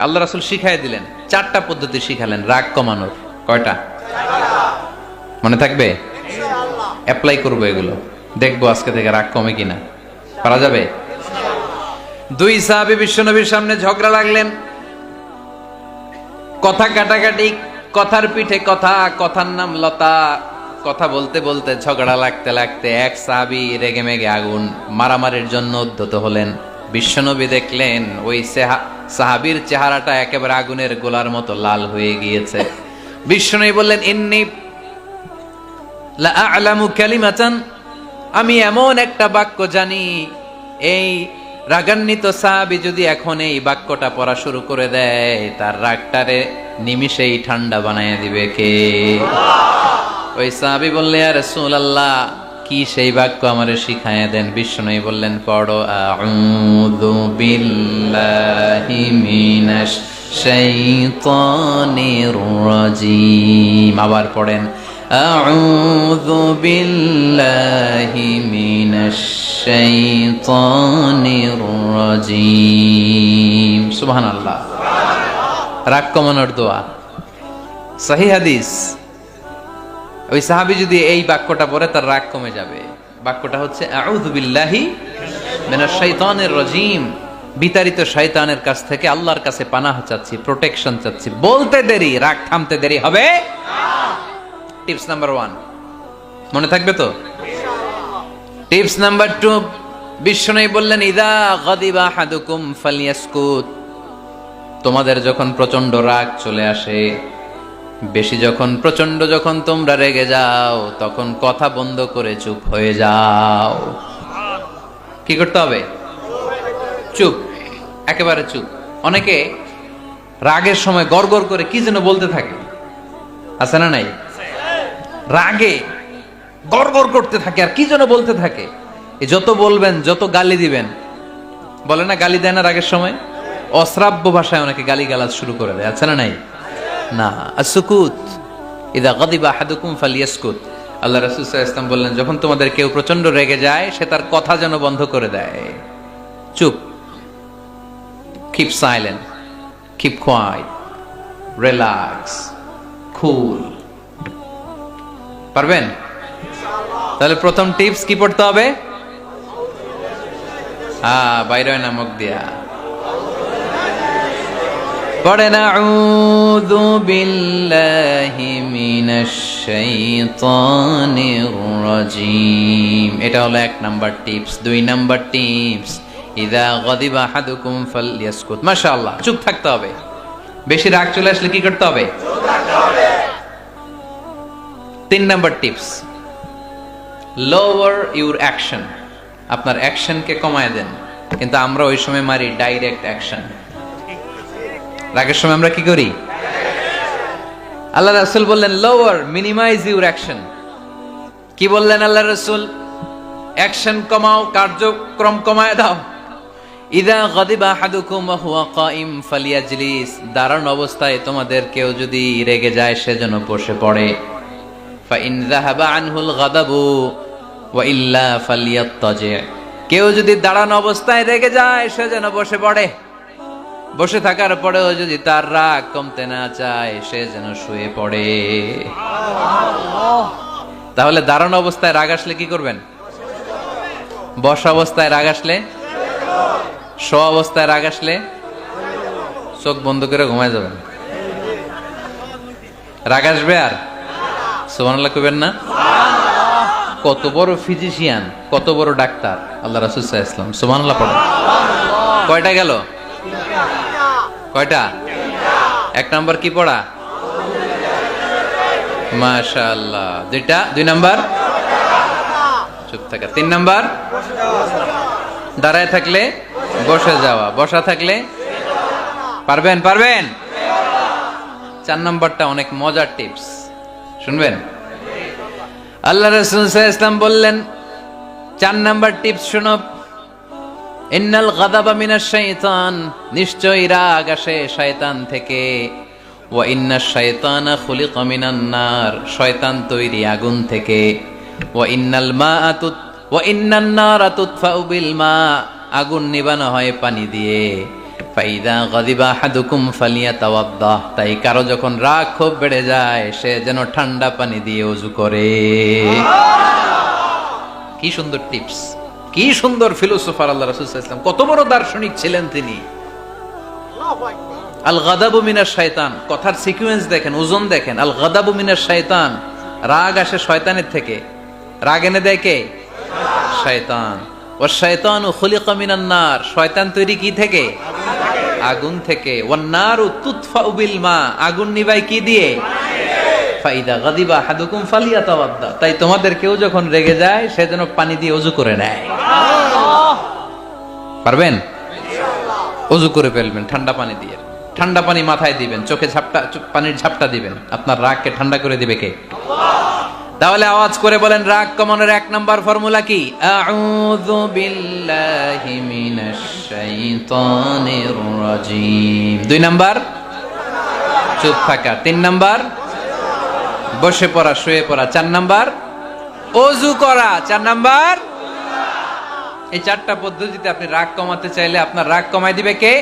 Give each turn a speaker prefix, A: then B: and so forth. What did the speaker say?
A: আল্লাহ রাসুল শিখাই দিলেন, চারটা পদ্ধতি শিখালেন, রাগ কমানোর। কয়টা? মনে থাকবে? অ্যাপ্লাই করব এগুলো। দেখব আজকে থেকে রাগ কমে কিনা। পারা যাবে? দুই সাহাবি বিশ্বনবীর সামনে ঝগড়া লাগলেন। কথা কাটাকাটি, কথার পিঠে কথা, কথার নাম লতা। কথা বলতে বলতে ঝগড়া লাগতে লাগতে এক সাহাবি রেগে মেগে আগুন মারামারির জন্য উদ্যত হলেন। বিশ্বনবী দেখলেন, ওই সেহা- সাহাবীর চেহারাটা একেবারে আগুনের গোলার মতো লাল হয়ে গিয়েছে। বিশ্বনবী বললেন, ইন্নি আমি এমন একটা বাক্য জানি, এই রাগান্বিত সাহাবি যদি এখন এই বাক্যটা পড়া শুরু করে দেয়, তার রাগটারে নিমিষেই ঠান্ডা বানায় দিবে কে? ওই সাহাবি বললে আর রাসূলুল্লাহ, কি সেই বাক্য আমারে শিখায় দেন? বিষ্ণু বললেন, পড়ো, আউযু বিল্লাহি। মিনাশ শাইতানির রাজিম আবার পড়েন أعوذ بالله من الشيطان الرجيم سبحان الله রাগ কমানোর দোয়া সহি হাদিস ওই সাহাবি যদি এই বাক্যটা পড়ে তার রাগ কমে যাবে বাক্যটা হচ্ছে আউযু বিল্লাহি মিনাশ শাইতানির রাজিম বিতাড়িত শয়তানের কাছ থেকে আল্লাহর কাছে পানাহ চাচ্ছি প্রোটেকশন চাচ্ছি। বলতে দেরি, রাগ থামতে দেরি হবে? Tips number one. মনে থাকবে তো? টিপস নাম্বার টু বিষ্ণু বললেন, ইদা গদিবা হাদুকুম ফালিয়াসকুত। তোমাদের যখন প্রচণ্ড রাগ চলে আসে, বেশি যখন প্রচণ্ড যখন তোমরা রেগে যাও, তখন কথা বন্ধ করে চুপ হয়ে যাও। কি করতে হবে? চুপ। একেবারে চুপ। অনেকে রাগের সময় গড়গড় করে কি যেন বলতে থাকে। আছে না নাই? রাগে গড়গড় করতে থাকে আর কি যেন বলতে থাকে। যত বলবেন, যত গালি দিবেন, বলে না গালি দেয় না রাগের সময়? অশ্রাব্য ভাষায় অনেকে গালি গালাজ শুরু করে দেয়। আছে না নাই? না। আসুকুত ইদা গদিবা আহাদুকুম ফালিয়াসকুত। আল্লাহ রাসূল ওয়াসাল্লাম বললেন, যখন তোমাদের কেউ প্রচণ্ড রেগে যায়, সে তার কথা যেন বন্ধ করে দেয়। চুপ। Keep silent keep quiet relax cool পারবেন? তাহলে প্রথম টিপস কি পড়তে হবে? হ্যাঁ বাইরে না, মুখ দিয়া। পড়েন আউযু বিল্লাহি মিনাশ শাইতানির রাজিম। এটা হলো এক নাম্বার টিপস দুই নাম্বার টিপস মাশাআল্লাহ, চুপ থাকতে হবে। বেশি রাগ চলে আসলে কি করতে হবে? তিন number tips lower your action আপনার অ্যাকশনকে কমায় দেন, কিন্তু আমরা ওই সময় মারি ডাইরেক্ট অ্যাকশন রাগের সময় আমরা কি করি? আল্লাহ রাসূল বললেন লোয়ার মিনিমাইজ ইউর অ্যাকশন কি বললেন আল্লাহ রাসূল? অ্যাকশন কমাও, কার্যক্রম কমায় দাও। ইদা গদিবা আহাদুকুম ওয়া হুয়া কাইম ফালিয়াজলিস। দাঁড়ানো অবস্থায় তোমাদের কেউ যদি রেগে যায় সেজন্য বসে পড়ে। ফাইন যাহাবা আনহুল গাদাবু ওয়া ইল্লা ফালিয়াত্তাজি। কেউ যদি দাঁড়ানো অবস্থায় রেগে যায়, সে যেন বসে পড়ে। বসে থাকার পরেও যদি তার রাগ কমতে না চায়, সে যেন শুয়ে পড়ে। তাহলে দাঁড়ানো অবস্থায় রাগ আসলে কি করবেন? বসা অবস্থায় রাগ আসলে শো অবস্থায় রাগ আসলে চোখ বন্ধ করে ঘুমায় যাবেন। রাগ আসবে আর? সুবহানাল্লাহ কইবেন না? কত বড় ফিজিশিয়ান কত বড় ডাক্তার, আল্লাহ রাসূল আলাইহি ওয়াসাল্লাম। পড়েন। কয়টা গেল? কয়টা? এক নাম্বার কি পড়া? মাশাআল্লাহ। দুইটা? দুই নাম্বার? চুপ থাকা। তিন নাম্বার? দাঁড়ায় থাকলে বসে যাওয়া। বসা থাকলে? পারবেন পারবেন? চার নাম্বারটা অনেক মজার টিপস। শুনবেন? আল্লাহ রসুল ইসলাম বললেন, চার নাম্বার টিপস শুনো। ইন্নাল গাদাবা নিশ্চয়ই রাগ আসে শয়তান থেকে। ওয়া ইন্না শাইতানা খুলিকা মিনান নার, শয়তান তৈরি আগুন থেকে। ওয়া ইন্নাল মাআতুত ওয়া ইন্নান নারা তুতফাউ বিল মা। আগুন নিবানো হয় পানি দিয়ে। ফাইদা গদিবা হাদুকুম ফালিয়া তাওয়াদ্দাহ তাই কারও যখন রাগ খুব বেড়ে যায়, সে যেন ঠান্ডা পানি দিয়ে অজু করে। কি সুন্দর টিপস। কি সুন্দর ফিলোসোফার আল্লাহ রাসূল ওয়াসাল্লাম। কত বড় দার্শনিক ছিলেন তিনি। আল গাদাবু মিনার শয়তান কথার সিকুয়েন্স দেখেন, ওজন দেখেন। আল গাদাবু মিনার শয়তান রাগ আসে শয়তানের থেকে। রাগ এনে দেয় কে? শয়তান। ও শয়তান খলিকা মিনান নার। শয়তান তৈরি কি থেকে? আগুন থেকে। ওয়ান নারু তুতফা বিল মা। আগুন নিবাই কি দিয়ে? ফাইদা গাদিবা হাদুকুম ফালিয়াতাওয়াদ্দা। তাই তোমাদের কেউ যখন রেগে যায়, সে যেন পানি দিয়ে অজু করে নেয়। পারবেন? অজু করে ফেলবেন, ঠান্ডা পানি দিয়ে। ঠান্ডা পানি মাথায় দিবেন, চোখে ঝাপটা পানির ঝাপটা দিবেন। আপনার রাগকে ঠান্ডা করে দিবে কে? তাহলে আওয়াজ করে বলেন, রাগ কমানোর এক নাম্বার ফর্মুলা কি? দুই নাম্বার? চুপ থাকা। তিন নাম্বার? বসে পড়া, শুয়ে পড়া। চার নাম্বার? অজু করা। চার নাম্বার? এই চারটা পদ্ধতিতে আপনি রাগ কমাতে চাইলে আপনার রাগ কমাই দিবে কে?